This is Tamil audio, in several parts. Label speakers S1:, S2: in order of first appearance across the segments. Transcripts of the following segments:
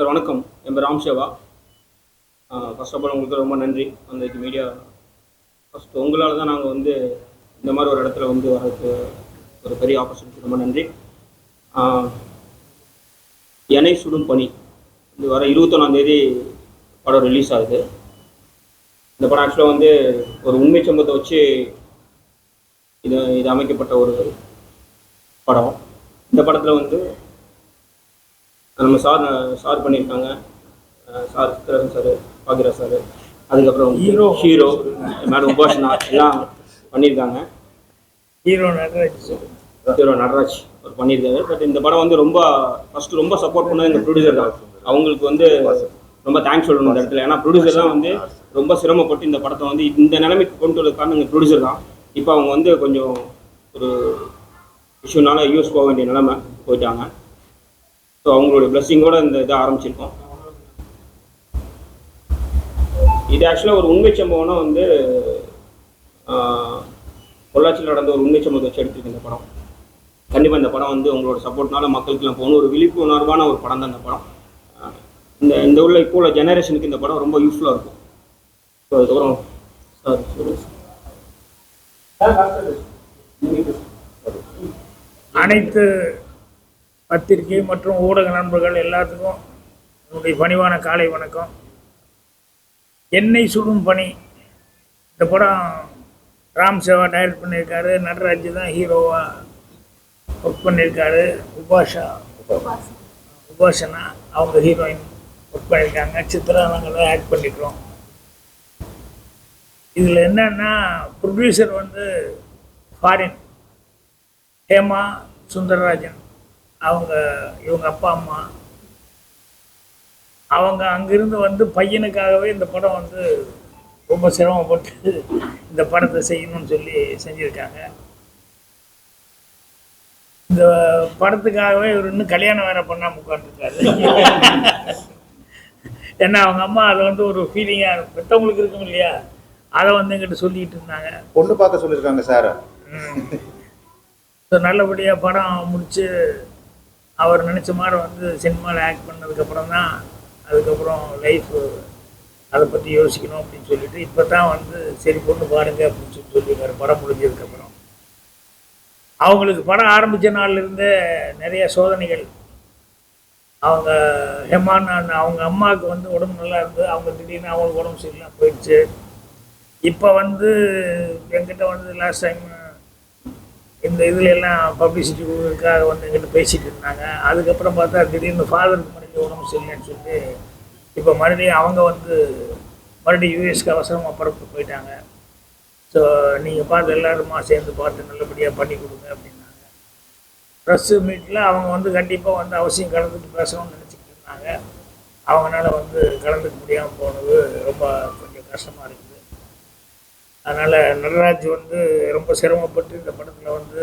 S1: சார் வணக்கம். என் பேர் Ramseva first first of all உங்களுக்கு ரொம்ப நன்றி. அந்த மீடியா ஃபஸ்ட் உங்களால் தான் நாங்கள் வந்து இந்த மாதிரி ஒரு இடத்துல வந்து வரதுக்கு ஒரு பெரிய ஆப்பர்ச்சுனிட்டி ரொம்ப நன்றி. எனை சுடும் பணி. இது வர இருபத்தொன்னாந்தேதி படம் ரிலீஸ் ஆகுது. இந்த படம் ஆக்சுவலாக வந்து ஒரு உண்மை சம்பவத்தை வச்சு இது இது அமைக்கப்பட்ட ஒரு படம். இந்த படத்தில் வந்து நம்ம சார் சார் பண்ணியிருக்காங்க. Sir Chithiran sir Bagira sir. அதுக்கப்புறம்
S2: Hero.
S1: ஹீரோ மேடம் உபாஷனா எல்லாம் பண்ணியிருக்காங்க.
S2: ஹீரோ நடராஜ்
S1: ஹீரோ நடராஜ் அவர் பண்ணியிருக்காரு. பட் இந்த படம் வந்து ரொம்ப ஃபர்ஸ்ட் ரொம்ப சப்போர்ட் பண்ணது இந்த ப்ரொடியூசர் தான். அவங்களுக்கு வந்து ரொம்ப தேங்க்ஸ் சொல்லணும் இந்த இடத்துல. ஏன்னா ப்ரொடியூசர் தான் வந்து ரொம்ப சிரமப்பட்டு இந்த படத்தை வந்து இந்த நிலைமைக்கு கொண்டு வர காரணம் இந்த ப்ரொடியூசர் தான். இப்போ அவங்க வந்து கொஞ்சம் ஒரு இஷ்யூனால யூஎஸ் போக வேண்டிய நிலைமை போயிட்டாங்க. ஸோ அவங்களுடைய பிளஸ்ஸிங்கோட இந்த இதை ஆரம்பிச்சிருக்கோம். இது ஆக்சுவலாக ஒரு உண்மை சம்பவம்னா வந்து ஆஹ், பொள்ளாச்சியில் நடந்த ஒரு உண்மை சம்பவத்தை வச்சு எடுத்திருக்கு இந்த படம். கண்டிப்பாக இந்த படம் வந்து உங்களோட சப்போர்ட்னால மக்களுக்குலாம் போகணும். ஒரு விழிப்புணர்வான ஒரு படம் தான் இந்த படம். இந்த இந்த உள்ள இப்போ உள்ள ஜெனரேஷனுக்கு இந்த படம் ரொம்ப யூஸ்ஃபுல்லாக இருக்கும். ஸோ அதுக்கப்புறம் சார் சொல்லுங்க
S2: அனைத்து பத்திரிகை மற்றும் ஊடக நண்பர்கள் எல்லாத்துக்கும் என்னுடைய பணிவான காலை வணக்கம். எண்ணெய் சுடும் பணி. இந்த படம் ராம் சேவா டைரக்ட் பண்ணியிருக்காரு. நடராஜ் தான் ஹீரோவாக ஒர்க் பண்ணியிருக்காரு. உபாஷா. உபாஷனா அவங்க ஹீரோயின் ஒர்க் பண்ணியிருக்காங்க. சித்ரா நாங்கள் ஆக்ட் பண்ணிக்கிறோம் இதில் என்னன்னா ப்ரொடியூசர் வந்து ஃபாரின் ஹேமா சுந்தரராஜன். அவங்க இவங்க அப்பா அம்மா அவங்க அங்கிருந்து வந்து பையனுக்காகவே இந்த படம் வந்து ரொம்ப சிரமப்பட்டு இந்த படத்தை செய்யணும்னு சொல்லி செஞ்சுருக்காங்க. இந்த படத்துக்காகவே இவர் இன்னும் கல்யாணம் வேற பண்ணாம உட்காந்துருக்காரு ஏன்னா அவங்க அம்மா அதை வந்து ஒரு ஃபீலிங்காக பெற்றவங்களுக்கு இருக்கும் இல்லையா? அதை வந்து எங்கிட்ட சொல்லிட்டு இருந்தாங்க.
S3: பொண்ணு பார்க்க சொல்லியிருக்காங்க சார்.
S2: நல்லபடியாக படம் முடித்து அவர் நினச்ச மாதிரி வந்து சினிமாவில் ஆக்ட் பண்ணதுக்கப்புறம் தான் அதுக்கப்புறம் லைஃப் அதை பற்றி யோசிக்கணும் அப்படின்னு சொல்லிட்டு இப்போ தான் வந்து சரி பொண்ணு பாருங்க அப்படின்னு சொல்லி சொல்லியிருக்காரு படம் முடிஞ்சதுக்கப்புறம். அவங்களுக்கு படம் ஆரம்பித்த நாள்லேருந்தே நிறைய சோதனைகள். அவங்க ஹெமான் அவங்க அம்மாவுக்கு வந்து உடம்பு நல்லா இருந்து அவங்க திடீர்னு அவங்களுக்கு உடம்பு சரியில்லாம போயிடுச்சு. இப்போ வந்து எங்கிட்ட வந்து லாஸ்ட் டைம் இந்த இதில் எல்லாம் பப்ளிசிட்டி கொடுக்கறதுக்காக வந்து எங்கிட்ட பேசிகிட்டு இருந்தாங்க. அதுக்கப்புறம் பார்த்தா திடீர்னு ஃபாதருக்கு மறுபடியும் உடம்பு சரியில்லைன்னு சொல்லி இப்போ மறுபடியும் அவங்க வந்து மறுபடியும் யூஎஸ்க்கு அவசரமாக புறப்பட்டு போயிட்டாங்க. ஸோ நீங்கள் பார்த்து எல்லாருமா சேர்ந்து பார்த்து நல்லபடியாக பண்ணி கொடுங்க அப்படின்னாங்க. ப்ரெஸ்ஸு மீட்டில் அவங்க வந்து கண்டிப்பாக வந்து அவசியம் கலந்துட்டு பேசணும்னு நினச்சிக்கிட்டு இருந்தாங்க. அவங்களால வந்து கலந்துக்க முடியாமல் போனது ரொம்ப கொஞ்சம் கஷ்டமாக இருக்குது அதனால் நடராஜ் வந்து ரொம்ப சிரமப்பட்டு இந்த படத்தில் வந்து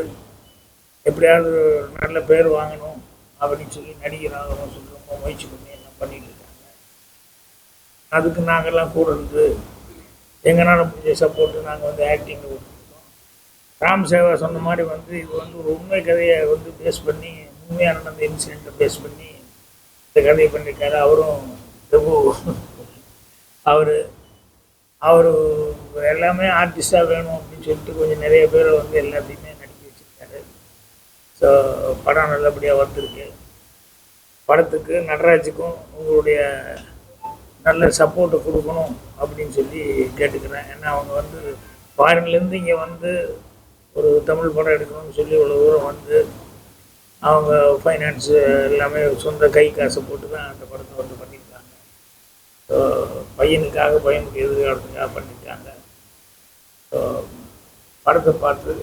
S2: எப்படியாவது நல்ல பேர் வாங்கணும் அப்படின்னு சொல்லி நடிகர் ஆகணும்னு சொல்லி ரொம்ப முயற்சி பண்ணி எல்லாம் பண்ணிட்டு இருக்காங்க. அதுக்கு நாங்கள்லாம் கூட இருந்து எங்களால் முடிஞ்ச சப்போர்ட்டு நாங்கள் வந்து ஆக்டிங்கில் கொடுத்துருக்கோம். ராம் சேவா சொன்ன மாதிரி வந்து இது வந்து ஒரு உண்மை கதையை வந்து பேஸ் பண்ணி உண்மையாக நடந்த இன்சிடெண்ட்டை பேஸ் பண்ணி இந்த கதையை பண்ணியிருக்காரு அவரும் பிரபு. அவர் அவர் எல்லாமே ஆர்டிஸ்டாக வேணும் அப்படின்னு சொல்லிட்டு கொஞ்சம் நிறைய பேரை வந்து எல்லாத்தையுமே நடிக்க வச்சுருக்காரு. ஸோ படம் நல்லபடியாக வந்திருக்கு. படத்துக்கு நடராஜுக்கும் உங்களுடைய நல்ல சப்போர்ட்டை கொடுக்கணும் அப்படின்னு சொல்லி கேட்டுக்கிறேன். ஏன்னா அவங்க வந்து ஃபாரின்லேருந்து இங்கே வந்து ஒரு தமிழ் படம் எடுக்கணும்னு சொல்லி இவ்வளோ தூரம் வந்து அவங்க ஃபைனான்ஸு எல்லாமே சொந்த கை காசை போட்டு தான் அந்த படத்தை வந்து பண்ணியிருக்காங்க. ஸோ பையனுக்காக பையனுக்கு எதிர்காலத்துக்காக பண்ணியிருக்காங்க. படத்தை பார்த்து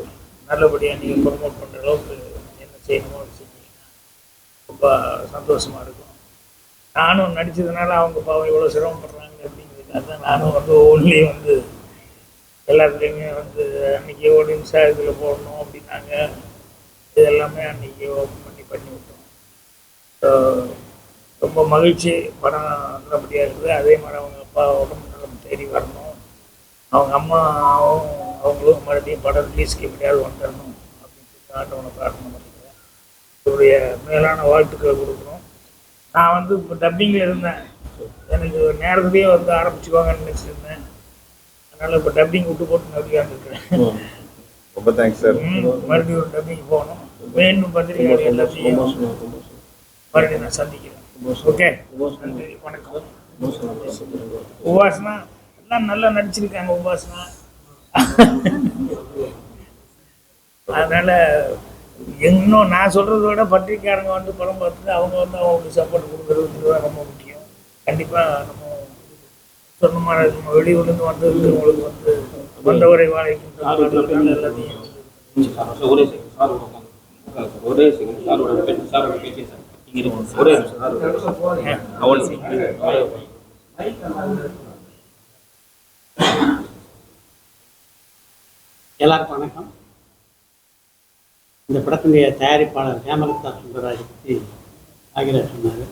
S2: நல்லபடியாக நீங்கள் ப்ரொமோட் பண்ணுற அளவுக்கு என்ன செய்யணுமோ அது செஞ்சீங்கன்னா ரொம்ப சந்தோஷமாக இருக்கும். நானும் நடித்ததுனால அவங்க பாவம் இவ்வளோ சிரமப்படுறாங்க அப்படிங்கிறதுக்காக தான் நானும் வந்து ஒவ்வொன்றிலையும் வந்து எல்லாத்துலேயுமே வந்து அன்றைக்கி ஒரு நிமிஷம் இதில் போடணும் அப்படின்னாங்க. இது எல்லாமே அன்றைக்கி ஓப்பன் பண்ணி பண்ணி விட்டோம். ரொம்ப மகிழ்ச்சி. படம் நல்லபடியாக இருக்குது. அதே மாதிரி அவங்க அப்பா உடம்பு நலம் தேடி வரணும். அவங்க அம்மாவும் அவங்களும் மறுபடியும் படம் ரிலீஸ்க்கு எப்படியாவது வந்துடணும் அப்படின்னு சொல்லி ஆண்டவனை பிரார்த்தனை பண்ணிக்கிறேன் இவருடைய மேலான வாழ்த்துக்களை கொடுக்குறோம். நான் வந்து இப்போ டப்பிங்கில் இருந்தேன். எனக்கு நேரத்துலேயே வந்து ஆரம்பிச்சுக்குவாங்கன்னு நினச்சிருந்தேன். அதனால் இப்போ டப்பிங் விட்டு போட்டு நம்பிக்காக இருக்கிறேன்
S3: ரொம்ப தேங்க்ஸ் சார்
S2: மறுபடியும் ஒரு டப்பிங் போகணும். மீண்டும் பத்திரிகை எல்லாத்தையும். மறுபடியும் நான் சந்திக்கிறேன். ஓகே நன்றி வணக்கம். உபாசனா எல்லாம் நல்லா நடிச்சிருக்காங்க உபாசனா. அதனால இன்னும் நான் சொல்றதை விட பத்திரிக்கையாளங்க வந்து படம் பார்த்துட்டு அவங்க வந்து அவங்களுக்கு சப்போர்ட் கொடுக்குறது தான் ரொம்ப முக்கியம். கண்டிப்பா நம்ம மாதிரி நம்ம வெளியூர்லேருந்து வந்திருக்கிறவங்களுக்கு வந்து வந்தவரை வாழைக்கும் எல்லாத்தையும்
S1: ஒரே செகண்ட் சாரோட பேச்சு சாரோட பேச்சு சார். ஒரே நிமிஷம் சார்.
S4: எல்லாருக்கும் வணக்கம். இந்த படத்தினுடைய தயாரிப்பாளர் ஹேமலதா சுந்தரராஜ் பற்றி ஆகிராஜ் சொன்னார்.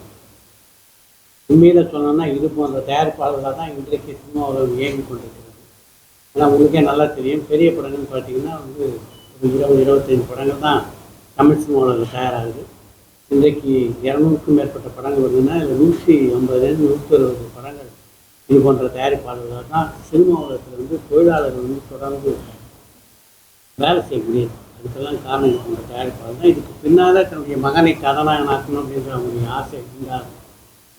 S4: உண்மையில் சொன்னோன்னா இது போன்ற தயாரிப்பாளர்களாக தான் இன்றைக்கு சினிமா உலகம் இயங்கி கொண்டிருக்கிறது. ஆனால் உங்களுக்கே நல்லா தெரியும். பெரிய படங்கள்னு பார்த்தீங்கன்னா வந்து ஒரு இருபது இருபத்தைந்து படங்கள் தான் தமிழ் சினிமா உலகம் தயாராகுது. இன்றைக்கு இரநூறுக்கும் மேற்பட்ட படங்கள் வருதுன்னா இதில் நூற்றி ஐம்பதுலேருந்து நூற்றி அறுபது படங்கள் இது போன்ற தயாரிப்பாளர்களாக தான் சினிமா உலகத்தில் வந்து தொழிலாளர்கள் வந்து தொடர்ந்து வேலை செய்ய முடியாது. அதுக்கெல்லாம் காரணம் இது தயாரிப்பாளர் தான். இதுக்கு பின்னால் தன்னுடைய மகனை கதாநாயகனாக்கணும் அப்படின்ற அவங்களுடைய ஆசை இருந்தாலும்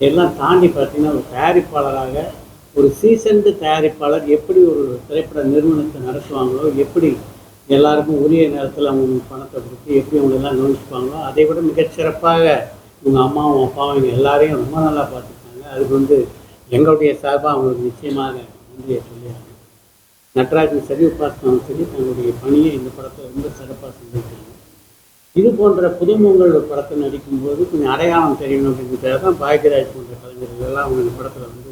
S4: இதெல்லாம் தாண்டி பார்த்தீங்கன்னா ஒரு தயாரிப்பாளராக ஒரு சீசன்டு தயாரிப்பாளர் எப்படி ஒரு திரைப்பட நிறுவனத்தை நடத்துவாங்களோ எப்படி எல்லாருக்கும் உரிய நேரத்தில் அவங்களுக்கு பணத்தை கொடுத்து எப்படி அவங்களெல்லாம் கவனிச்சுப்பாங்களோ அதை விட மிகச்சிறப்பாக இவங்க அம்மாவும் அப்பாவும் இவங்க எல்லாரையும் ரொம்ப நல்லா பார்த்துருக்காங்க. அதுக்கு வந்து எங்களுடைய சார்பாக அவங்களுக்கு நிச்சயமாக நன்றியை சொல்லியாங்க நட்ராஜன் சரி உபாசனம் சரி தங்களுடைய பணியை இந்த படத்தை ரொம்ப சிறப்பாக செஞ்சிருக்காங்க. இது போன்ற புதுமுகங்கள் ஒரு படத்தை நடிக்கும்போது கொஞ்சம் அடையாளம் தெரியணும் அப்படிங்கிறதுக்காக தான் பாக்யராஜ் போன்ற கலைஞர்கள் எல்லாம் அவங்க இந்த படத்தில் வந்து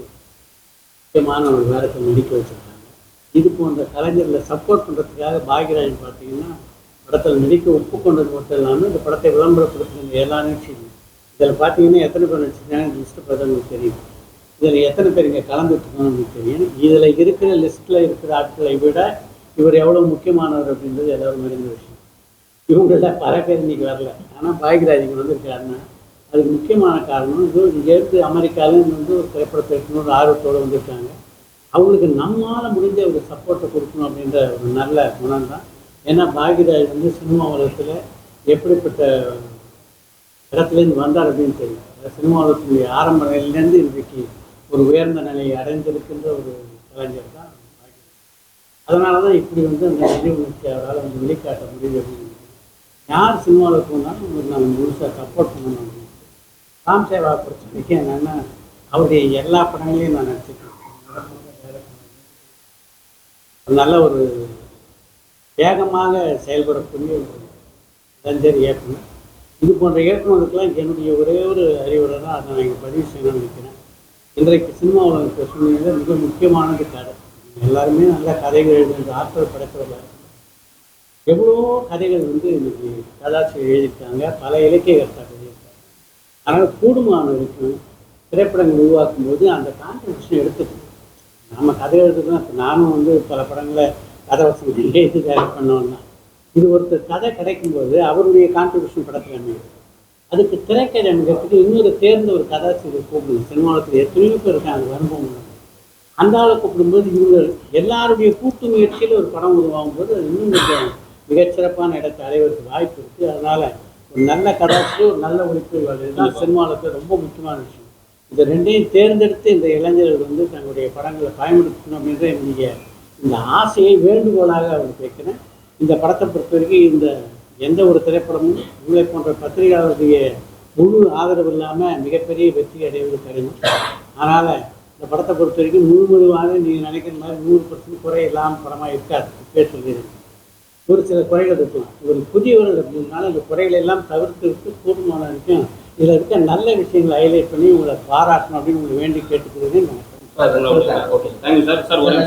S4: முக்கியமான ஒரு வேடத்தை நடிக்க வச்சுருக்காங்க. இது போன்ற கலைஞர்களை சப்போர்ட் பண்ணுறதுக்காக பாக்யராஜ் பார்த்தீங்கன்னா படத்தில் நடிக்க ஒப்புக்கொண்டது மட்டும் இல்லாமல் இந்த படத்தை விளம்பரப்படுத்துகிற எல்லா நிகழ்ச்சியும். இதில் பார்த்தீங்கன்னா எத்தனை பேர் நடிச்சிருக்காங்க லிஸ்ட்டு பார்த்தா உங்களுக்கு தெரியும். இதில் எத்தனை பேர் இங்கே கலந்துட்டுருக்கணும்னு தெரியும். இதில் இருக்கிற லிஸ்ட்டில் இருக்கிற ஆட்களை விட இவர் எவ்வளோ முக்கியமானவர் அப்படின்றது எல்லோரும் அறிந்த விஷயம். இவங்கள பல பேர் இன்னைக்கு வரல. ஆனால் பாக்யராஜ் இங்கே வந்திருக்காருன்னா அதுக்கு முக்கியமான காரணம் இது இங்கேருந்து அமெரிக்காவிலேருந்து வந்து ஒரு திரைப்படத்தை எடுக்கணும்னு ஆர்வத்தோடு வந்திருக்காங்க. அவங்களுக்கு நம்மால் முடிஞ்ச ஒரு சப்போர்ட்டை கொடுக்கணும் அப்படின்ற ஒரு நல்ல குணம் தான். ஏன்னா பாகிராஜ் வந்து சினிமா உலகத்தில் எப்படிப்பட்ட இடத்துலேருந்து வந்தார் அப்படின்னு தெரியும். சினிமா உலகத்தினுடைய ஆரம்ப நிலையிலேருந்து இன்றைக்கு ஒரு உயர்ந்த நிலையை அடைந்திருக்கின்ற ஒரு கலைஞர் தான் அதனால தான் இப்படி வந்து அந்த நிதி உணர்ச்சி அவரால் வந்து வெளிக்காட்ட முடியுது அப்படின்னு யார் சினிமாவில் போனாலும் உங்களுக்கு நாங்கள் முழுசாக சப்போர்ட் பண்ணணும் ராம் சேவா பிரச்சனைக்கு என்னென்னா அவருடைய எல்லா படங்களையும் நான் நடிச்சிருக்கேன். ஒரு நல்ல ஒரு வேகமாக செயல்படக்கூடிய ஒரு இளைஞர் இயக்குனர். இது போன்ற இயக்குநருக்கெல்லாம் என்னுடைய ஒரே ஒரு அறிவுரை தான். அதை நான் இங்கே பதிவு செய்யணும்னு நினைக்கிறேன். இன்றைக்கு சினிமா உலக சூழ்நிலையில் மிக முக்கியமானது கதை. எல்லாருமே நல்ல கதைகள் எழுதுகின்ற ஆற்றல் படைத்தவர்கள் எவ்வளோ கதைகள் வந்து இன்னைக்கு கதாசிரியர் எழுதியிருக்காங்க பல இலக்கிய கர்த்தாக்கள் எழுதியிருக்காங்க. அதனால் கூடுமான வரைக்கும் திரைப்படங்கள் உருவாக்கும் போது அந்த கான்ட்ரிபியூஷன் எடுத்துக்கணும். நம்ம கதை எழுதுறதுனா இப்போ நானும் வந்து பல படங்களை கதை வசதி எழுதி டைரக்ட் பண்ணோம்னா இது ஒருத்தர் கதை கிடைக்கும்போது அவருடைய கான்ட்ரிபியூஷன் படத்தில் அமையும். அதுக்கு திரைக்கதை அமைக்கிறதுக்கு இன்னொரு தேர்ந்த ஒரு கதாசிரியர் கூப்பிடுங்க சினிமாவில் எத்தனையோ பேர் இருக்காங்க அனுபவம். அந்த ஆளை கூப்பிடும்போது இவங்க எல்லாருடைய கூட்டு முயற்சியில் ஒரு படம் உருவாகும் போது அது இன்னும் கொஞ்சம் மிகச்சிறப்பான இடத்தை அடைவதற்கு வாய்ப்பு இருக்குது அதனால் ஒரு நல்ல கதாசிரியர் ஒரு நல்ல ஒளிப்பதிவாளர் இதுதான் ரொம்ப முக்கியமான விஷயம். இந்த ரெண்டையும் தேர்ந்தெடுத்து இந்த இளைஞர்கள் வந்து தங்களுடைய படங்களை பயன்படுத்தணும் அப்படின்ற என்னுடைய இந்த ஆசையை வேண்டுகோளாக அவருக்கு வைக்கிறேன் இந்த படத்தை பொறுத்த வரைக்கும் இந்த எந்த ஒரு திரைப்படமும் உங்களை போன்ற பத்திரிகையாளருடைய முழு ஆதரவு இல்லாமல் மிகப்பெரிய வெற்றி அடைவது கடினம். அதனால் இந்த படத்தை பொறுத்த வரைக்கும் முழுமுழுவாக நீங்கள் நினைக்கிற மாதிரி நூறு பர்சன்ட் குறை இல்லாமல் படமாக இருக்காது. இப்பே சொல்லிடுறேன். ஒரு சில குறைகள் இருக்கலாம் ஒரு புதியவர்கள் அப்படின்னால இந்த குறைகளை எல்லாம் தவிர்த்து விட்டு கூடுமான வரைக்கும் இதில் இருக்க நல்ல விஷயங்களை ஹைலைட் பண்ணி உங்களை பாராட்டணும் அப்படின்னு உங்களை வேண்டி கேட்டுக்கிறதே
S1: சார் ஒரு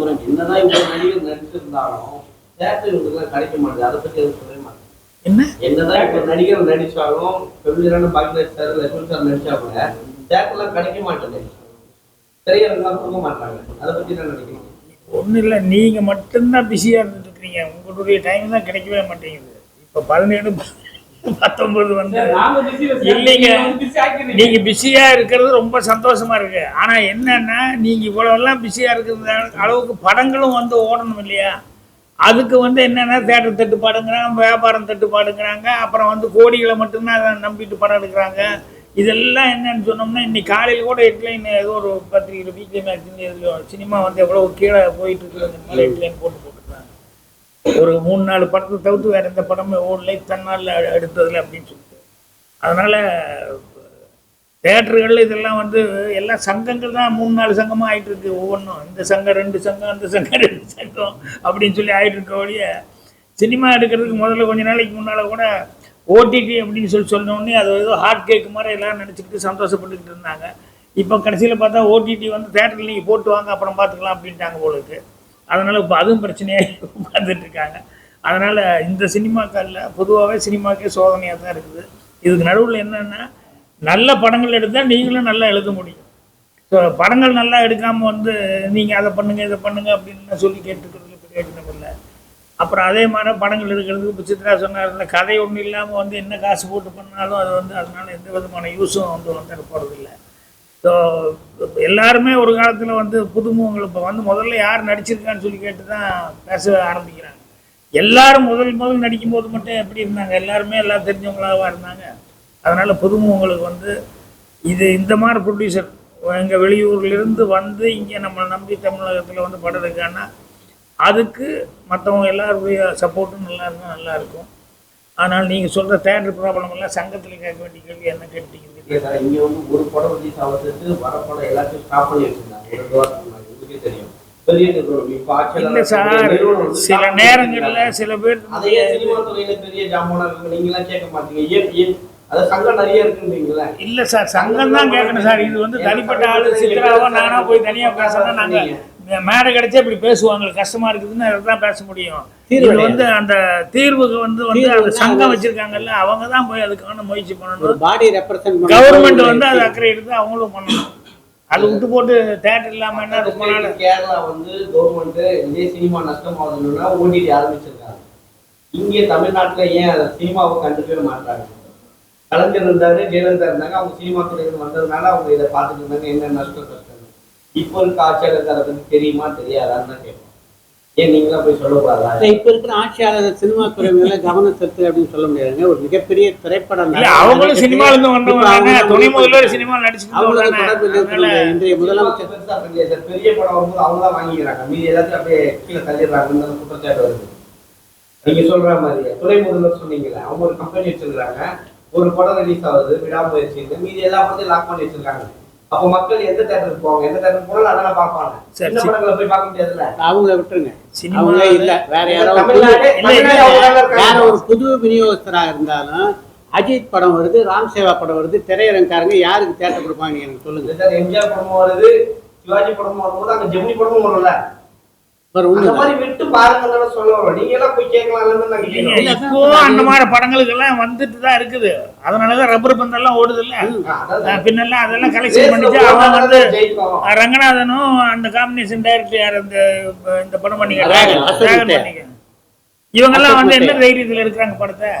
S5: ஒரு என்னதான் நடிகர் நடிச்சிருந்தாலும் தேட்டர் இவங்களுக்குலாம் கிடைக்க மாட்டேங்குது. அதை பத்தி எதுவும் சொல்லவே மாட்டேன்
S2: என்ன?
S5: என்னதான் இப்போ நடிகர் நடிச்சாலும் பெருமையான பாக்கியராஜ் சார் லட்சுமி சார் நடிச்சா கூட தேட்டர்லாம் கிடைக்க மாட்டேங்குது. திரையரங்கெல்லாம் கொடுக்க மாட்டாங்க. அதை பத்தி என்ன நினைக்கிறீங்க
S2: ஒன்றும் இல்லை. நீங்கள் மட்டும்தான் பிஸியாக இருந்துட்டு இருக்கிறீங்க உங்களுடைய டைம் தான் கிடைக்கவே மாட்டேங்குது. இப்போ பதினேழு பத்தொன்பது வந்து. இல்லைங்க.
S3: நீங்க
S2: பிஸியா இருக்கிறது ரொம்ப சந்தோஷமா இருக்கு. ஆனா என்னன்னா நீங்க இவ்வளவு எல்லாம் பிஸியா இருக்கிற அளவுக்கு படங்களும் வந்து ஓடணும் இல்லையா? அதுக்கு வந்து என்னென்னா தேட்டர் தட்டுப்பாடுங்கிறாங்க வியாபாரம் தட்டுப்பாடுங்கிறாங்க அப்புறம் வந்து கோடிகளை மட்டும்தான் அதை நம்பிட்டு படம் எடுக்கிறாங்க. இதெல்லாம் என்னன்னு சொன்னோம்னா இன்னைக்கு காலையில் கூட ஹெட்லைன் ஏதோ ஒரு பத்திரிகையில் வீக்லி மேக்ஸின் எதுலையோ சினிமா வந்து எவ்வளோ கீழே போயிட்டு இருக்குது. ஹெட்லைன் போட்டு போட்டுருக்காங்க. ஒரு மூணு நாலு படத்தை தவிர்த்து வேற எந்த படமும் ஓடலை தன்னால் எடுத்ததில்லை அப்படின்னு சொல்லிட்டு. அதனால தேட்டர்கள் இதெல்லாம் வந்து எல்லா சங்கங்கள் தான் மூணு நாலு சங்கமாக ஆகிட்டு இருக்கு ஒவ்வொன்றும். இந்த சங்கம் ரெண்டு சங்கம் அந்த சங்கம் ரெண்டு சங்கம் அப்படின்னு சொல்லி ஆயிட்டு இருக்க ஒழிய சினிமா எடுக்கிறதுக்கு முதல்ல கொஞ்ச நாளைக்கு முன்னால் கூட ஓடிடி அப்படின்னு சொல்லி சொன்னோடனே அது ஏதோ ஹார்ட் கேக் மாதிரி எல்லாம் நினச்சிக்கிட்டு சந்தோஷப்பட்டுக்கிட்டு இருந்தாங்க. இப்போ கடைசியில் பார்த்தா ஓடிடி வந்து தேட்டரில் நீங்கள் போட்டு வாங்க அப்புறம் பார்த்துக்கலாம் அப்படின்ட்டாங்க போல இருக்கு. அதனால் இப்போ அதுவும் பிரச்சனையாக உட்காந்துட்டு இருக்காங்க. அதனால் இந்த சினிமாக்களில் பொதுவாகவே சினிமாக்கே சோதனையாக தான் இருக்குது. இதுக்கு நடுவில் என்னென்னா நல்ல படங்கள் எடுத்தால் நீங்களும் நல்லா எழுத முடியும். ஸோ படங்கள் நல்லா எடுக்காமல் வந்து நீங்கள் அதை பண்ணுங்கள் இதை பண்ணுங்கள் அப்படின்னு சொல்லி கேட்டுக்கிறதுல பிரயோஜனம் இல்லை. அப்புறம் அதே மாதிரி படங்கள் எடுக்கிறதுக்கு இப்போ சித்ரா சொன்னார் இந்த கதை ஒன்றும் இல்லாமல் வந்து என்ன காசு போட்டு பண்ணாலும் அது வந்து அதனால எந்த விதமான யூஸும் வந்து வந்துட போகிறதில்லை ஸோ எல்லாருமே ஒரு காலத்தில் வந்து புதுமுகங்கள் இப்போ வந்து முதல்ல யார் நடிச்சிருக்கான்னு சொல்லி கேட்டு தான் பேச ஆரம்பிக்கிறாங்க. எல்லாரும் முதல் முதல் நடிக்கும்போது மட்டும் எப்படி இருந்தாங்க? எல்லாருமே எல்லாம் தெரிஞ்சவங்களாக இருந்தாங்க? அதனால் புதுமுகங்களுக்கு வந்து இது இந்த மாதிரி ப்ரொடியூசர் எங்கள் வெளியூர்லேருந்து வந்து இங்கே நம்மளை நம்பி தமிழகத்தில் வந்து படம் இருக்கான்னா அதுக்கு மற்றவங்க எல்லாருடைய சப்போர்ட்டும் நல்லா இருந்தால் நல்லா இருக்கும். ஆனால் நீங்கள் சொல்கிற தேட்டர் ப்ராப்ளம் எல்லாம் சங்கத்தில் கேட்க வேண்டிய கேள்வி என்ன கேட்டீங்க
S5: இங்க வந்து ஒரு படம் ரிலீஸ் ஆகிறதுக்கு வர படம் எல்லாத்தையும் ஸ்டாப் பண்ணி வச்சிருந்தாங்க. தெரியும்.
S2: இல்லை சார் சில நேரங்களில். சில பேர்
S5: அதையே சினிமா துறையில பெரிய ஜாமானா இருக்கு. நீங்க எல்லாம் கேட்க மாட்டீங்க.
S2: இல்லை சார் சங்கம் தான் கேட்கணும் சார். இது வந்து தனிப்பட்ட ஆளு சித்ராவோ நானா போய் தனியாக பேசணும் நாங்கள் மேடை கிடைச்சா இப்படி பேசுவாங்க. கஷ்டமா இருக்குதுன்னு தான் பேச முடியும். இது வந்து அந்த தீர்வுக்கு வந்து வந்து அந்த சங்கம் வச்சிருக்காங்கல்ல அவங்க தான் போய் அதுக்கான முயற்சி பண்ணணும்.
S4: பாடி ரெப்ரசன்ட்
S2: கவர்மெண்ட் வந்து அது அக்கறை எடுத்து அவங்களும் பண்ணணும். அது விட்டு போட்டு தேட்டர் இல்லாம என்ன ரொம்ப நாள்
S5: கேரளா வந்து கவர்மெண்ட் இதே சினிமா நஷ்டமாகுதுன்னா ஓடிடி ஆரம்பிச்சிருக்காங்க. இங்க தமிழ்நாட்டுல ஏன் அதை சினிமாவை கண்டுக்கவே மாட்டாங்க கலைஞர் இருந்தாரு ஜெயலலிதா இருந்தாங்க. அவங்க சினிமா துறையில் வந்ததுனால அவங்க இதை பார்த்துட்டு இருந்தாங்க. என்ன நஷ்டம் கஷ்டம்? இப்போ இருக்க ஆட்சியாளருக்கு அதை தெரியுமா தெரியாதான்னு தான் கேட்போம். ஏன் நீங்களா போய் சொல்லக்கூடாதா?
S4: இப்ப இருக்கிற ஆட்சியாளர் சினிமா துறை மேல கவனம் செலுத்து அப்படின்னு சொல்ல முடியாதுங்க. ஒரு மிகப்பெரிய திரைப்படம்
S2: இல்ல அவங்களும் சினிமால இருந்து வந்தவங்க தானே. துணை முதல்வர் சினிமா நடிச்சுட்டு
S4: அவங்களுக்கு தொடர்பு இன்றைய முதலமைச்சர்.
S5: பெரிய படம் வரும்போது அவங்க தான் வாங்கிக்கிறாங்க. மீதி எல்லாத்தையும் அப்படியே கீழே தள்ளிடுறாங்கன்னு குற்றச்சாட்டு வருது. நீங்க சொல்ற மாதிரி துறை முதல்வர் சொன்னீங்கல்ல அவங்க ஒரு கம்பெனி வச்சிருக்காங்க ஒரு படம் ரிலீஸ் ஆகுது விடாமுயற்சி மீதி எல்லா படத்தையும் லாக் பண்ணி வச்சிருக்காங்க. அப்போ மக்கள் எந்த தேட்டருக்கு போவாங்க? எந்த தேட்டருக்கு போனாலும் அதெல்லாம் பார்ப்பாங்க. சின்ன. படங்களை போய் பார்க்க முடியாதுல்ல?
S4: அவங்கள விட்டுருங்க. அவங்க இல்ல. வேற யாரோ ஒரு புது-
S5: தமிழ்நாடு-
S2: இல்ல, இல்ல,
S5: தமிழ்நாடு அவங்க தான் இருக்காங்க.
S4: வேற ஒரு புது விநியோகஸ்தராக இருந்தாலும் அஜித் படம் வருது ராம் சேவா படம் வருது திரையரங்காரங்க யாருக்கு தேட்டர் கொடுப்பாங்க எனக்கு சொல்லுங்க.
S5: சார் எம்ஜிஆர் படமும் வருது சிவாஜி படமும் வரும்போது அங்க ஜெமினி படமும் வரும்ல?
S2: இப்போ அந்த மாதிரி படங்களுக்கு எல்லாம் வந்துட்டு தான் இருக்குது. அதனாலதான் ரப்பர் பந்தெல்லாம் ஓடுது இல்ல. பின்னெல்லாம் அதெல்லாம் கலெக்ஷன் பண்ணிச்சு அவன் வந்து ரங்கநாதனும் அந்த காம்பினேஷன் டைரக்டர் யார் இந்த இப்ப இந்த படம் பண்ணிக்க
S4: அதான்,
S2: டிராகன்,
S4: அசோக்
S2: டிராகன்
S4: முத்தையா.
S2: பண்ணிக்க. இவங்கெல்லாம் வந்து என்ன. தைரியத்துல எடுக்கிறாங்க படத்தை?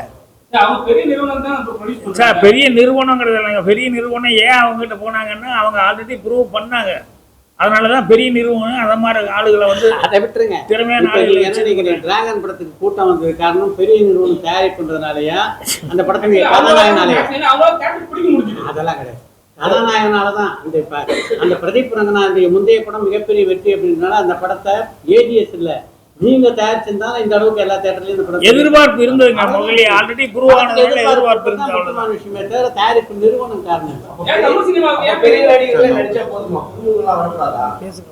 S3: பெரிய
S2: நிறுவனங்கிறது இல்லைங்க. பெரிய நிறுவனம் ஏன் அவங்க கிட்ட போனாங்கன்னா அவங்க ஆல்ரெடி ப்ரூவ் பண்ணாங்க. அதனாலதான் பெரிய நிறுவனம் அந்த மாதிரி ஆளுகளை வந்து
S4: அதை விட்டுருங்க.
S2: திறமையான ஆளுகளை
S4: என்ன டிராகன் படத்துக்கு கூட்டம் வந்தது காரணம் பெரிய நிறுவனம் தயாரிப்புன்றதுனாலயா அந்த படத்துக்கு கதாநாயகனாலயா. அதெல்லாம் கிடையாது. கதாநாயகனாலதான். இந்த இப்ப அந்த பிரதீப் ரங்கநாதனுடைய முந்தைய படம் மிகப்பெரிய வெற்றி அப்படின்றனால அந்த படத்தை ஏஜிஎஸ் இல்ல நீங்க தயாரிச்சிருந்தாலும் இந்த அளவுக்கு எல்லா தேட்டர்லயும் இந்த படம்
S2: எதிர்பார்ப்பு இருந்ததுங்க. முதல்ல ஆல்ரெடி ஆனதுனால எதிர்பார்ப்பு இருந்தது.
S4: விஷயமே தவிர தயாரிப்பு நிறுவனம் காரணம்.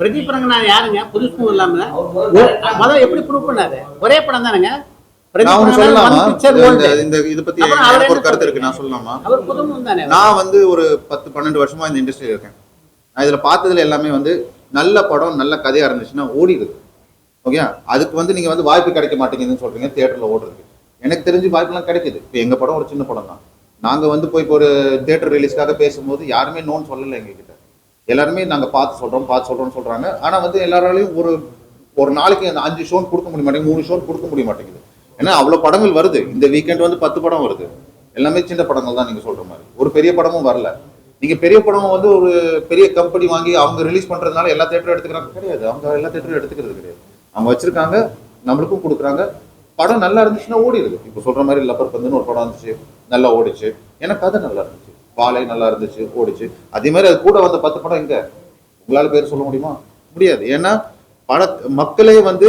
S4: பிரதீப் ரங்கநாதன் யாருங்க? புதுசும் இல்லாம.
S5: முதல்ல
S4: எப்படி ப்ரூவ் பண்ணாரு? ஒரே படம் தானுங்க?
S6: நான் வந்து ஒரு பத்து பன்னெண்டு வருஷமா இந்த இண்டஸ்ட்ரியில் இருக்கேன். நான் இதுல பார்த்ததுல எல்லாமே வந்து நல்ல படம் நல்ல கதையா இருந்துச்சுன்னா ஓடிடுது. ஓகே அதுக்கு வந்து நீங்கள் வந்து வாய்ப்பு கிடைக்க மாட்டேங்குதுன்னு சொல்கிறீங்க தேட்டரில் ஓடுறதுக்கு. எனக்கு தெரிஞ்சு வாய்ப்புலாம் கிடைக்குது. இப்போ எங்கள் படம் ஒரு சின்ன படம் தான். நாங்கள் வந்து போய் இப்போ ஒரு தேட்டர் ரிலீஸ்க்காக பேசும்போது யாருமே நோன் சொல்லலை எங்ககிட்ட. எல்லாருமே நாங்கள் பார்த்து சொல்கிறோம் பார்த்து சொல்கிறோம்னு சொல்கிறாங்க ஆனால் வந்து எல்லாராலையும் ஒரு ஒரு நாளைக்கு அந்த அஞ்சு ஷோன் கொடுக்க முடிய மாட்டேங்குது மூணு ஷோன் கொடுக்க முடிய மாட்டேங்குது. ஏன்னா அவ்வளோ படங்கள் வருது. இந்த வீக்கெண்ட் வந்து பத்து படம் வருது. எல்லாமே சின்ன படங்கள் தான் நீங்கள் சொல்கிற மாதிரி. ஒரு பெரிய படமும் வரல. நீங்கள் பெரிய படம் வந்து ஒரு பெரிய கம்பெனி வாங்கி அவங்க ரிலீஸ் பண்ணுறதுனால எல்லா தேட்டரும் எடுத்துக்கிறாங்க. கிடையாது. அவங்க எல்லா தேட்டரும் எடுத்துக்கிறது கிடையாது. அவங்க வச்சிருக்காங்க நம்மளுக்கும் கொடுக்குறாங்க. படம் நல்லா இருந்துச்சுன்னா ஓடிடுது. இப்போ சொல்ற மாதிரி லப்பர் பந்துன்னு ஒரு படம் இருந்துச்சு நல்லா ஓடிச்சு. எனக்கு கதை நல்லா இருந்துச்சு. பாலை நல்லா இருந்துச்சு ஓடிச்சு. அதே மாதிரி அது கூட வந்த பத்து படம் எங்க? உங்களால பேர் சொல்ல முடியுமா? முடியாது. ஏன்னா பட மக்களே வந்து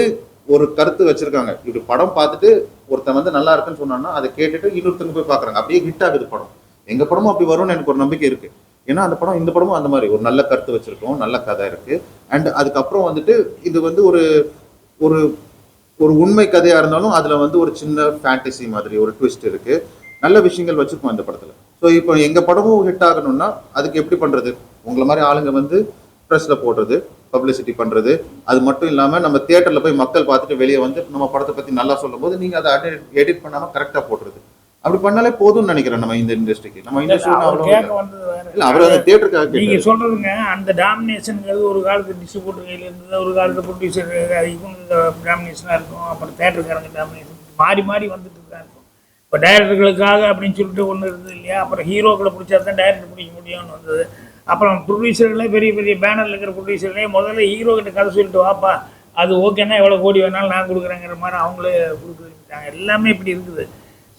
S6: ஒரு கருத்து வச்சிருக்காங்க. இப்படி படம் பார்த்துட்டு ஒருத்தன் வந்து நல்லா இருக்குன்னு சொன்னான்னா அதை கேட்டுட்டு இன்னொருத்தங்க போய் பார்க்குறாங்க. அப்படியே ஹிட் ஆகுது படம். எங்க படமும் அப்படி வரும்னு எனக்கு ஒரு நம்பிக்கை இருக்கு. ஏன்னா அந்த படம் இந்த படமும் அந்த மாதிரி. ஒரு நல்ல கருத்து வச்சிருக்கோம் நல்ல கதை இருக்கு. அண்ட் அதுக்கப்புறம் வந்துட்டு இது வந்து ஒரு ஒரு ஒரு உண்மை கதையாக இருந்தாலும் அதில் வந்து ஒரு சின்ன ஃபேண்டசி மாதிரி ஒரு ட்விஸ்ட் இருக்கு. நல்ல விஷயங்கள் வச்சுருக்கோம் இந்த படத்தில். ஸோ இப்போ எங்கள் படமும் ஹிட் ஆகணும்னா அதுக்கு எப்படி பண்ணுறது உங்களை மாதிரி ஆளுங்க வந்து ப்ரெஸ்ஸில் போடுறது பப்ளிசிட்டி பண்ணுறது அது மட்டும் இல்லாமல் நம்ம தேட்டரில் போய் மக்கள் பார்த்துட்டு வெளியே வந்து நம்ம படத்தை பற்றி நல்லா சொல்லும்போது நீங்கள் அதை எடிட் பண்ணாமல் கரெக்டாக போடுறது. அப்படி பண்ணாலே போதும்னு நினைக்கிறேன் நம்ம இந்த இண்டஸ்ட்ரிக்கு நம்ம இண்டஸ்ட்ரி இல்ல அவர் அந்த தியேட்டருக்காக
S2: நீங்க
S6: கேட்டாரு.
S2: சொல்றதுங்க அந்த டாமினேஷனுங்கிறது ஒரு காலத்து டிஸ்ட்ரிபியூட்டர் கையில் இருந்தது ஒரு காலத்து ப்ரொடியூசர் இவங்க டாமினேஷனாக இருக்கும் அப்புறம் தேட்டருக்காரங்க டாமினேஷன் மாறி மாறி வந்துட்டு தான் இருக்கும். இப்போ டைரக்டர்களுக்காக அப்படின்னு சொல்லிட்டு ஒன்று இருந்தது இல்லையா? அப்புறம் ஹீரோக்களை பிடிச்சா தான் டைரக்டர் பிடிக்க முடியும்னு வந்தது. அப்புறம் ப்ரொடியூசர்களே பெரிய பெரிய பேனரில் இருக்கிற ப்ரொடியூசர்களே முதல்ல ஹீரோ கிட்ட கதை சொல்லிட்டு வாப்பா அது ஓகேன்னா எவ்வளோ கோடி வேணாலும் நான் கொடுக்குறேங்கிற மாதிரி அவங்களே கொடுக்குறாங்க எல்லாமே இப்படி இருக்குது.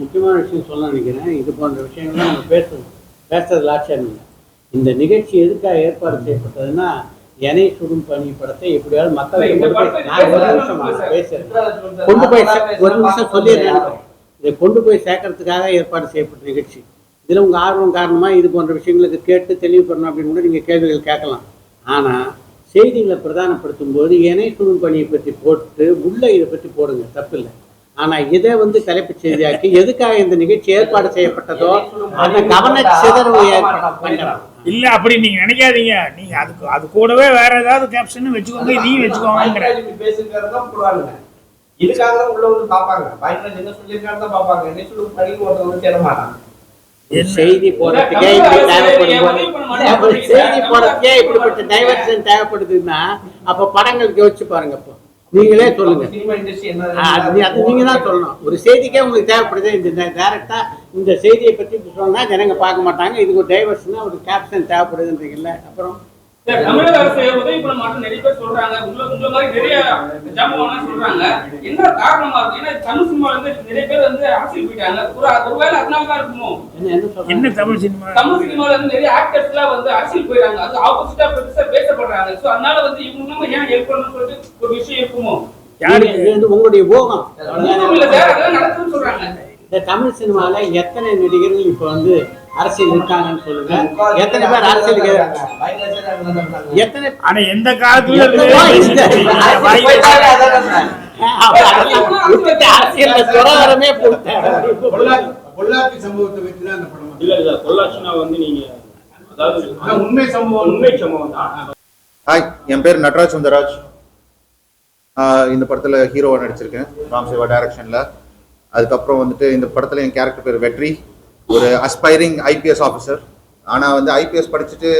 S4: முக்கியமான விஷயம் சொல்ல நினைக்கிறேன். இது போன்ற விஷயங்கள்லாம் நம்ம பேசணும். பேசுறதுல ஆட்சேபம் இல்லை. இந்த நிகழ்ச்சி எதுக்காக ஏற்பாடு செய்யப்பட்டதுன்னா எனை சுடும் பணி படத்தை எப்படியாவது மக்கள் கொண்டு போய்
S3: படத்தை
S4: நான் ஒரு நிமிஷம். பேசுறேன். கொண்டு போய் ஒரு நிமிஷம் சொல்லிடுறேன் இதை கொண்டு போய் சேர்க்கறதுக்காக ஏற்பாடு செய்யப்பட்ட நிகழ்ச்சி. இதில் உங்கள் ஆர்வம் காரணமாக இது போன்ற விஷயங்களுக்கு கேட்டு தெளிவு பண்ணணும் அப்படின்னு கூட நீங்கள் கேள்விகள் கேட்கலாம். ஆனால் செய்திகளை பிரதானப்படுத்தும் போது இணை சுடும் பணியை பற்றி போட்டு உள்ள இதை பற்றி போடுங்க. தப்பில்லை. ஆனால் இதை வந்து தலைப்புச் செய்தியாக்கி எதுக்காக இந்த நிகழ்ச்சி ஏற்பாடு செய்யப்பட்டதோ அந்த கவன சிதறவு ஏற்பட.
S2: இல்ல அப்படி நீங்க நினைக்காதீங்க. நீங்க அதுக்கு அது கூடவே வேற ஏதாவது கேப்ஷன் வச்சுக்கோங்க இதையும்
S5: தான் போடுவாங்க இதுக்காக தான் உள்ள வந்து பார்ப்பாங்க. பயன்ராஜ் என்ன சொல்லியிருக்காரு தான் பார்ப்பாங்க. என்ன சொல்லி படிக்க ஒருத்தவங்க?
S4: செய்தி போடுறதுக்கே இப்படி தேவைப்படும் செய்தி போடுறதுக்கே இப்படிப்பட்ட டைவர்ஷன் தேவைப்படுதுன்னா அப்ப படங்களுக்கு யோசிச்சு பாருங்க அப்போ நீங்களே சொல்லுங்க. அது நீங்க தான் சொல்லணும். ஒரு செய்திக்கே உங்களுக்கு தேவைப்படுது. இந்த டைரக்டா இந்த செய்தியை பத்தி சொன்னா ஜனங்க பார்க்க மாட்டாங்க. இதுக்கு ஒரு டைவர்ஷனா ஒரு கேப்ஷன் தேவைப்படுதுன்றீங்கல்ல. அப்புறம்
S3: தமிழக அரசு உதவி பண்ண மாட்டோம் நிறைய பேர் சொல்றாங்க. உங்களை உங்களை மாதிரி நிறைய ஜாமான் சொல்றாங்க. என்ன காரணமா இருக்கு? ஏன்னா தமிழ் சினிமால இருந்து நிறைய பேர் வந்து அரசியல் போயிட்டாங்க. ஒரு ஒருவேளை அதனால தான் இருக்குமோ?
S4: என்ன
S2: தமிழ் சினிமா?
S3: தமிழ் சினிமால இருந்து நிறைய ஆக்டர்ஸ் எல்லாம் வந்து அரசியல் போயிறாங்க. அது ஆப்போசிட்டா பெருசா பேசப்படுறாங்க. சோ அதனால வந்து இவங்க ஏன் ஹெல்ப் பண்ணணும்னு சொல்லிட்டு ஒரு விஷயம் இருக்குமோ?
S2: யாருக்கு
S4: இது வந்து உங்களுடைய போகம்
S3: நடக்குதுன்னு சொல்றாங்க.
S4: இந்த தமிழ் சினிமால எத்தனை நடிகர்கள் இப்ப வந்து அரசியல் இருக்காங்கன்னு சொல்லுங்க. எத்தனை பேர் அரசியலுக்கு எத்தனை
S2: ஆனா எந்த காலத்துல
S4: துறவரமே போட்டாரு.
S7: பொள்ளாச்சி சம்பவத்தை வச்சு தான் அந்த படம்
S1: இல்ல இல்ல பொள்ளாச்சினா வந்து நீங்க அதாவது
S7: உண்மை சம்பவம்.
S1: உண்மை சம்பவம் தான்.
S6: ஹாய் என் பேர் நட்ராஜ் சுந்தராஜ். இந்த படத்தில் ஹீரோவாக நடிச்சிருக்கேன். ராம் சிவா டைரக்ஷனில் அதுக்கப்புறம் வந்துட்டு இந்த படத்தில் என் கேரக்டர் பேர் வெற்றி. ஒரு அஸ்பைரிங் ஐபிஎஸ் ஆஃபீஸர் ஆனால் வந்து ஐபிஎஸ் படிச்சுட்டு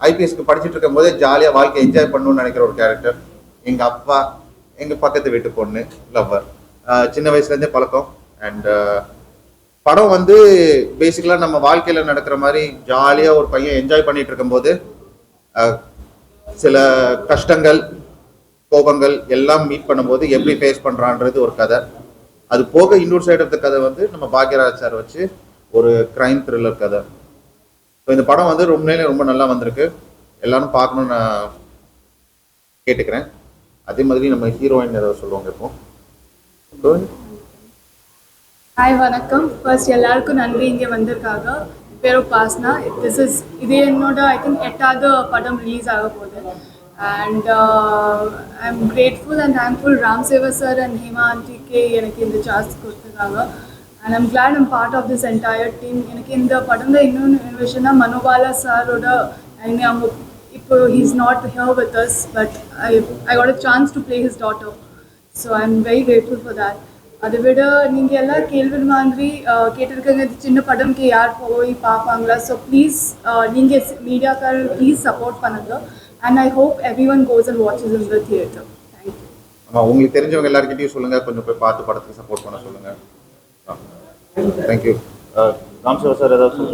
S6: ஐபிஎஸ்க்கு படிச்சுட்டு இருக்கும் போதே ஜாலியாக வாழ்க்கை என்ஜாய் பண்ணணும்னு நினைக்கிற ஒரு கேரக்டர் எங்கள் அப்பா எங்கள் பக்கத்து வீட்டு பொண்ணு லவ்வர் சின்ன வயசுலேருந்தே பழக்கம். அண்ட் படம் வந்து பேசிக்கலாக நம்ம வாழ்க்கையில் நடக்கிற மாதிரி ஜாலியாக ஒரு பையன் என்ஜாய் பண்ணிட்டு இருக்கும்போது சில கஷ்டங்கள் கோபங்கள் எல்லாம் மீட் பண்ணும்போது எப்படி ஃபேஸ் பண்ணுறான்றது ஒரு கதை. அது போக இன்னொரு சைடு ஆஃப் த கதை வந்து நம்ம பாக்யராஜ் சார் வச்சு ஒரு கிரைம் த்ரில்லர் கதை. ஸோ இந்த படம் வந்து ரொம்ப நேரம் ரொம்ப நல்லா வந்திருக்கு. எல்லாரும் பார்க்கணும்னு நான் கேட்டுக்கிறேன். அதே மாதிரி நம்ம ஹீரோயின் ஏதாவது சொல்லுவாங்க இப்போ?
S8: ஹாய் வணக்கம். ஃபர்ஸ்ட் எல்லாருக்கும் நன்றி. இங்கே வந்திருக்காங்க. என் பாஸ்னா திஸ் இஸ் இது என்னோட ஐ திங்க் எட்டாவது படம் ரிலீஸ் ஆக போகுது. And I am grateful and thankful Ram Seva sir and Hema ஆண்டிக்கு எனக்கு இந்த சார்ஜ் கொடுத்துருக்காங்க. And I'm glad I'm part of this entire team எனக்கு இந்த படம் தான் இன்னொன்று விஷயம்னா மனோபாலா சாரோட ஐ அவங்க இப்போ he's not here with us but I I got a chance to play his daughter so I am very grateful for that அதை விட நீங்கள் எல்லாம் கேள்வி மாதிரி கேட்டிருக்கங்க இது சின்ன படம்க்கு யார் போய் பார்ப்பாங்களா? ஸோ ப்ளீஸ் நீங்கள் மீடியாக்கார் ப்ளீஸ் சப்போர்ட் பண்ணுங்க. And I hope everyone goes and watches in the theatre thank you
S6: உங்களுக்கு தெரிஞ்சவங்க எல்லாருக்கிட்டையும் சொல்லுங்கள் கொஞ்சம் போய் பார்த்து படத்துக்கு சப்போர்ட் பண்ண சொல்லுங்கள் தேங்க்யூ ராம் சிவா சார் ஏதாவது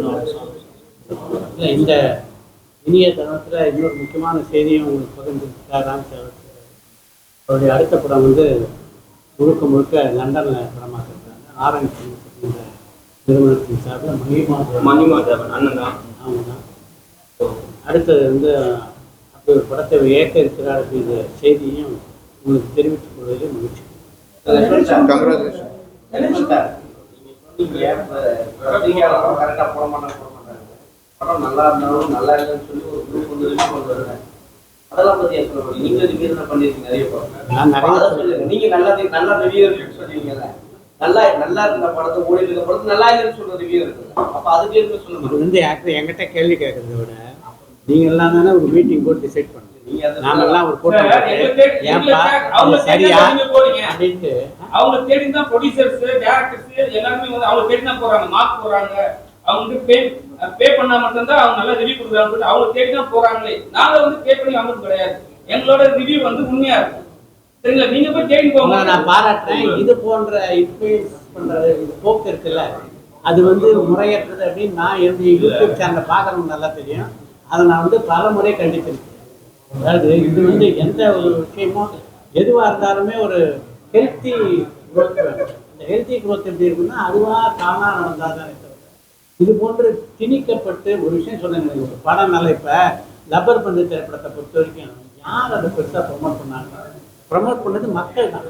S4: இந்த இனிய தருணத்தில் இன்னொரு முக்கியமான செய்தியும் உங்களுக்கு பகிர்ந்துருக்கார் ராம் சேவர் அவருடைய அடுத்த படம் வந்து முழுக்க முழுக்க லண்டனில் படமாக்கிருக்காங்க ஆரஞ்சு என்ற நிறுவனத்தின் சார்பில்
S1: மணிமா தேவன் அண்ணன் தான்.
S4: அவங்க தான் அடுத்தது வந்து அப்படி ஒரு படத்தை ஏற்க இருக்கிறார் அப்படிங்கிற செய்தியும் உங்களுக்கு தெரிவித்துக் கொள்வதில் மகிழ்ச்சி.
S6: கங்க்ராச்சுலேஷன்
S5: படம் நல்லா இருந்தாலும் நல்லா இல்லைன்னு சொல்லி ஒரு குரூப் வந்து வருவேன் அதெல்லாம் பத்தி சொல்ல முடியும் நீங்க ரிவ்யூ தான் பண்ணிருக்கீங்க நிறைய படம்
S4: நிறைய
S5: சொல்லுங்க நீங்க நல்லா நல்லா ரிவ்யூ இருக்குன்னு நல்லா நல்லா இருந்த படத்தை ஓடி படத்தை நல்லா இல்லைன்னு சொல்ற ரிவ்யூ இருக்குல்ல அப்ப அதுக்கு என்ன சொல்ல
S4: இது
S5: முடியும்
S4: வந்து ஆக்சுவலி என்கிட்ட கேள்வி கேட்கறத விட நீங்கள் எல்லாம் தானே ஒரு மீட்டிங் போட்டு டிசைட் பண்ணுங்க.
S5: நீங்க
S4: நாமெல்லாம் ஒரு போட்டு, ஏன்பா
S3: அவங்க
S4: சரியா. அப்படின்ட்டு
S3: அவங்க தேடி தான் ப்ரொடியூசர்ஸ் டேரக்டர்ஸ் எல்லாருமே வந்து அவங்க தேடி தான் போறாங்க. மார்க் போறாங்க அவங்க பே பே பண்ணா மட்டும்தான் அவங்க நல்லா ரிவ்யூ கொடுக்குறாங்க. அவங்க தேடி தான் போறாங்களே. நாங்க வந்து பே பண்ணி வாங்குறது கிடையாது. எங்களோட ரிவ்யூ வந்து உண்மையா இருக்கும். சரிங்களா? நீங்க போய் தேடி போங்க.
S4: நான் பாராட்டுறேன். இது போன்ற இன்ஃபுளுஸ் பண்ற இது போக்கு இருக்குல்ல அது வந்து முறையற்றது அப்படின்னு நான் என்னுடைய யூடியூப் சேனலை பார்க்குறவங்க நல்லா தெரியும். அதை நான் வந்து பல முறை கண்டித்திருக்கேன் அதாவது இது வந்து எந்த ஒரு விஷயமும் எதுவாக இருந்தாலுமே ஒரு ஹெல்த்தி குரோத் வேணும். இந்த ஹெல்த்தி குரோத் எப்படி இருக்குன்னா அதுவாக தானாக நடந்தால் தான் இது போன்று திணிக்கப்பட்டு ஒரு விஷயம் சொன்னேன் ஒரு படம் நல்ல இப்போ லப்பர் பந்து திரைப்படத்தை பொறுத்த வரைக்கும் யார் அதை பெருசாக ப்ரொமோட் பண்ணாங்க? ப்ரமோட் பண்ணது மக்கள் தான்.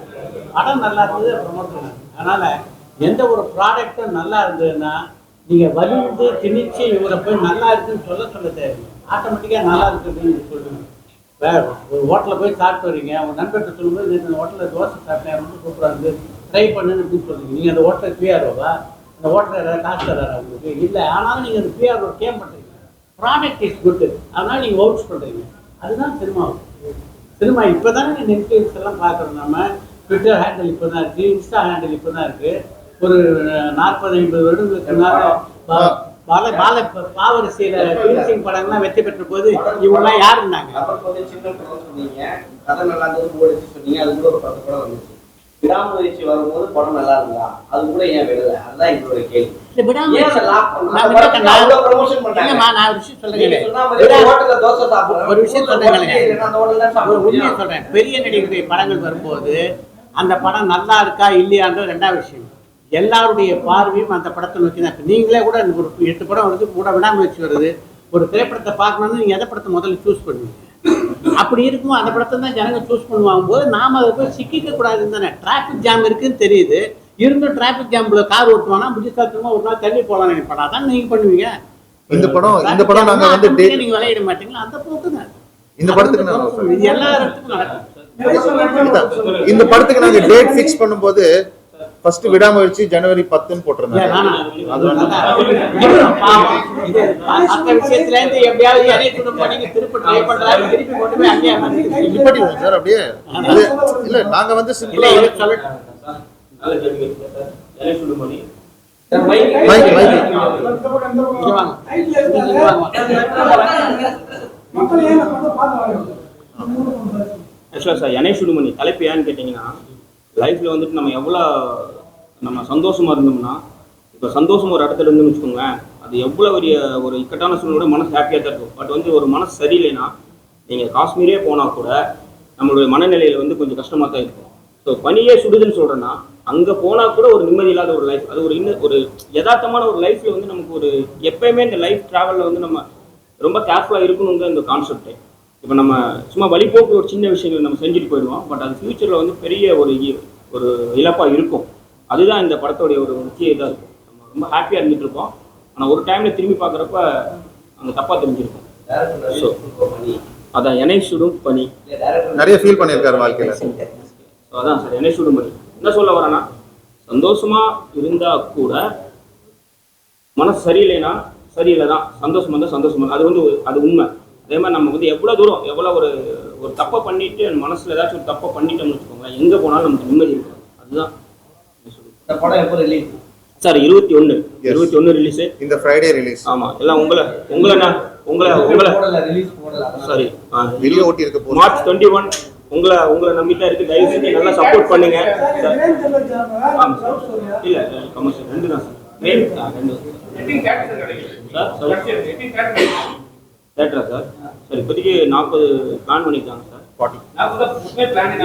S4: படம் நல்லா இருந்தது ப்ரமோட் பண்ணாங்க. அதனால் எந்த ஒரு ப்ராடக்ட்டும் நல்லா இருந்ததுன்னா நீங்கள் வலிந்து திணிச்சு இவரை போய் நல்லா இருக்குன்னு சொல்ல சொல்ல தேவையில்லை ஆட்டோமேட்டிக்காக நல்லா இருக்குதுன்னு சொல்லுங்க. வேற ஒரு ஹோட்டலில் போய் சாப்பிட்டு வரீங்க உங்கள் நண்பர்கிட்ட சொல்லும்போது "நேத்து இந்த ஹோட்டலில் தோசை சாப்பிட்டேன் ரொம்ப சூப்பராக இருந்து ட்ரை பண்ணுன்னு அப்படின்னு சொல்றீங்க. நீங்கள் அந்த ஹோட்டல் பிஆர்ஓவா அந்த ஹோட்டல் ஏதாவது காசு தராரா உங்களுக்கு? இல்லை ஆனாலும் நீங்கள் அந்த பிஆர்ஓ கேம் பண்ணுறீங்க ப்ராடக்ட் இஸ் குட் அதனால நீங்கள் ஒர்க்ஸ் பண்ணுறீங்க அதுதான் சினிமா. சினிமா இப்போ தானே நெட்ஃப்ளிக்ஸ் எல்லாம் பார்க்குறோம் நம்ம. ட்விட்டர் ஹேண்டில் இப்போ தான் இருக்குது இன்ஸ்டா ஹேண்டில் இப்போ தான் இருக்குது ஒரு நாற்பது ஐம்பது வருடங்களுக்கு முன்னால பால பால பாவரசியில் ஃபினிஷிங் படங்கள்லாம் வெற்றி பெற்ற போது இவங்கெல்லாம் யார் இருந்தாங்க
S5: அப்புறம் வந்து சின்ன படம் சொன்னீங்க. கதை நல்லா இருந்தது ஓடிச்சு சொன்னீங்க. அது கூட ஒரு பத்து படம் வந்துச்சு. விடாமுயற்சி வரும்போது படம் நல்லா இருந்தா? அது கூட ஏன் விடல? அதுதான் எங்களோட கேள்வி.
S4: பெரிய நடிகருடைய படங்கள் வரும்போது அந்த படம் நல்லா இருக்கா இல்லையான்றது ரெண்டாவது விஷயம். எல்லாருடைய பார்வையும் அந்த படத்தை நோக்கி தான் இருக்கு. நீங்களே கூட ஒரு எட்டு படம் வருது கூட விடாமுயற்சி வருது. ஒரு திரைப்படத்தை பார்க்கணும்னு நீங்க எந்த படத்தை முதல்ல சூஸ் பண்ணுவீங்க? அப்படி இருக்கும் அந்த படத்தை தான் ஜனங்க சூஸ் பண்ணுவாங்க போது நாம அதை போய் சிக்கிக்க கூடாதுன்னு தானே. டிராஃபிக் ஜாம் இருக்குன்னு தெரியுது. இருந்தும் டிராஃபிக் ஜாம்ல கார் ஓட்டுவானா புத்திசாலித்தனமா ஒரு நாள் தள்ளி போகலாம் நினைப்பா அதான் நீங்க பண்ணுவீங்க.
S6: இந்த படம் இந்த படம் நாங்க வந்து
S4: automatic ஆ
S6: date-
S4: நீங்க விளையிட மாட்டீங்களா? அந்த போக்கு தான்.
S6: இந்த படத்துக்கு
S4: எல்லா இடத்துக்கும் நடக்கும்.
S6: இந்த படத்துக்கு நாங்க டேட் ஃபிக்ஸ் பண்ணும்போது ஃபர்ஸ்ட் விடாமுயற்சி ஜனவரி பத்துன்னு போட்டிருந்தாங்க இப்படி சார் அப்படியே. இல்ல நாங்க வந்து சிம்பிளா
S5: மைக்.
S1: ஆக்சுவலாக சார் என்னை சுடுமணி தலைப்பு ஏன்னு கேட்டிங்கன்னா லைஃப்பில் வந்துட்டு நம்ம எவ்வளோ நம்ம சந்தோஷமாக இருந்தோம்னா இப்போ சந்தோஷம் ஒரு இடத்துல இருந்துன்னு வச்சுக்கோங்களேன் அது எவ்வளோ பெரிய ஒரு இக்கட்டான சூழ்நிலை மனசு ஹாப்பியாக தான் இருக்கும். பட் வந்து ஒரு மனசு சரியில்லைன்னா நீங்கள் காஷ்மீரே போனால் கூட நம்மளுடைய மனநிலையில் வந்து கொஞ்சம் கஷ்டமாக தான் இருக்கும். ஸோ பனியே சுடுதுன்னு சொல்கிறேன்னா அங்கே போனால் கூட ஒரு நிம்மதி இல்லாத ஒரு லைஃப் அது ஒரு இன்னும் ஒரு யதார்த்தமான ஒரு லைஃப்பில் வந்து நமக்கு ஒரு எப்பயுமே இந்த லைஃப் ட்ராவலில் வந்து நம்ம ரொம்ப கேர்ஃபுல்லாக இருக்கணுங்கிற இந்த கான்செப்ட்டு இப்போ நம்ம சும்மா வழிபோக்கு ஒரு சின்ன விஷயங்கள் நம்ம செஞ்சுட்டு போயிடுவோம். பட் அது ஃப்யூச்சரில் வந்து பெரிய ஒரு இ- ஒரு இழப்பாக இருக்கும். அதுதான் இந்த படத்தோடைய ஒரு முக்கிய இதாக இருக்கும். நம்ம ரொம்ப ஹாப்பியாக இருந்துட்டு இருப்போம் ஆனால் ஒரு டைமில் திரும்பி பார்க்குறப்ப அங்கே தப்பாக தெரிஞ்சிருக்கும்.
S5: பண்ணி.
S1: அதான் எனை சுடும்
S5: டைரக்டர்
S6: நிறைய ஃபீல் பண்ணியிருக்காரு வாழ்க்கையில.
S1: ஸோ அதான் சார் எனை சுடும் பனி என்ன சொல்ல வரேன்னா சந்தோஷமா இருந்தா கூட மனசு சரியில்லைன்னா சரியில்லை தான் சந்தோஷம் வந்தால் சந்தோஷம் வந்தா. அது வந்து ஒரு- அது உண்மை. அதே மாதிரி நம்ம வந்து எவ்வளோ தூரம் எவ்வளோ ஒரு ஒரு தப்பை பண்ணிட்டு மனசுல ஏதாச்சும் ஒரு தப்பை பண்ணிட்டோம்னு வச்சுக்கோங்களேன் எங்கே போனாலும் நமக்கு நிம்மதி இருக்கும். அதுதான்
S5: இந்த படம் எப்போ ரிலீஸ்
S1: சார் இருபத்தி ஒன்று இருபத்தி ஒன்று ரிலீஸு
S6: இந்த ஃப்ரைடே ரிலீஸ்
S1: ஆமாம் எல்லாம் உங்களை உங்களை நான் உங்களை உங்களை.
S5: ரிலீஸ் போடல.
S1: சாரி
S6: வெளியே ஓட்டி இருக்க போகுது
S1: மார்ச் டுவெண்ட்டி ஒன் உங்களை உங்களை நம்பித்தான் இருக்கு. தயவு செஞ்சு நல்லா சப்போர்ட் பண்ணுங்க. ஆமா. சார். இல்ல கமர்ஷியல் ரெண்டு தான் சார் ரெண்டு சார்
S3: தேட்டரா
S1: சார் சார் இப்போதைக்கு நாற்பது பிளான் பண்ணியிருக்காங்க சார்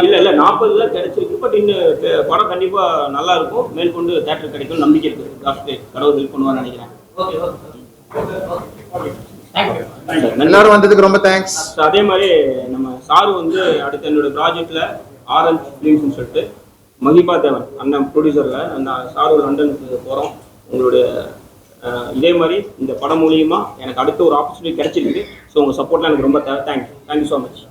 S1: இல்ல இல்ல நாற்பது தான் கிடைச்சிருக்கு பட் இன்னும் படம் கண்டிப்பா நல்லா இருக்கும். மேற்கொண்டு தேட்டர் கிடைக்கும் நம்பிக்கை இருக்கு. லாஸ்ட் கடவுள் ஹெல்ப் பண்ணுவான்னு நினைக்கிறேன்.
S5: ஓகே ஓகே ஓகே தேங்க்யூ
S1: நன்றி.
S6: எல்லாரும் வந்ததுக்கு ரொம்ப தேங்க்ஸ்
S1: அதே மாதிரி நம்ம சாரு வந்து அடுத்து என்னோட ப்ராஜெக்ட்ல ஆரஞ்ச் ஃபிலிம்ஸ்னு சொல்லிட்டு மகிபா தேவன் அண்ணன் ப்ரொடியூசர்ல அந்த சாரு லண்டனுக்கு போறோம். உங்களுடைய இதே மாதிரி இந்த படம் மூலியமா எனக்கு அடுத்த ஒரு ஆப்பர்ச்சுனிட்டி கிடைச்சிருக்கு. ஸோ உங்க சப்போர்ட்லாம் எனக்கு ரொம்ப தேவை தேங்க்யூ தேங்க்யூ ஸோ மச்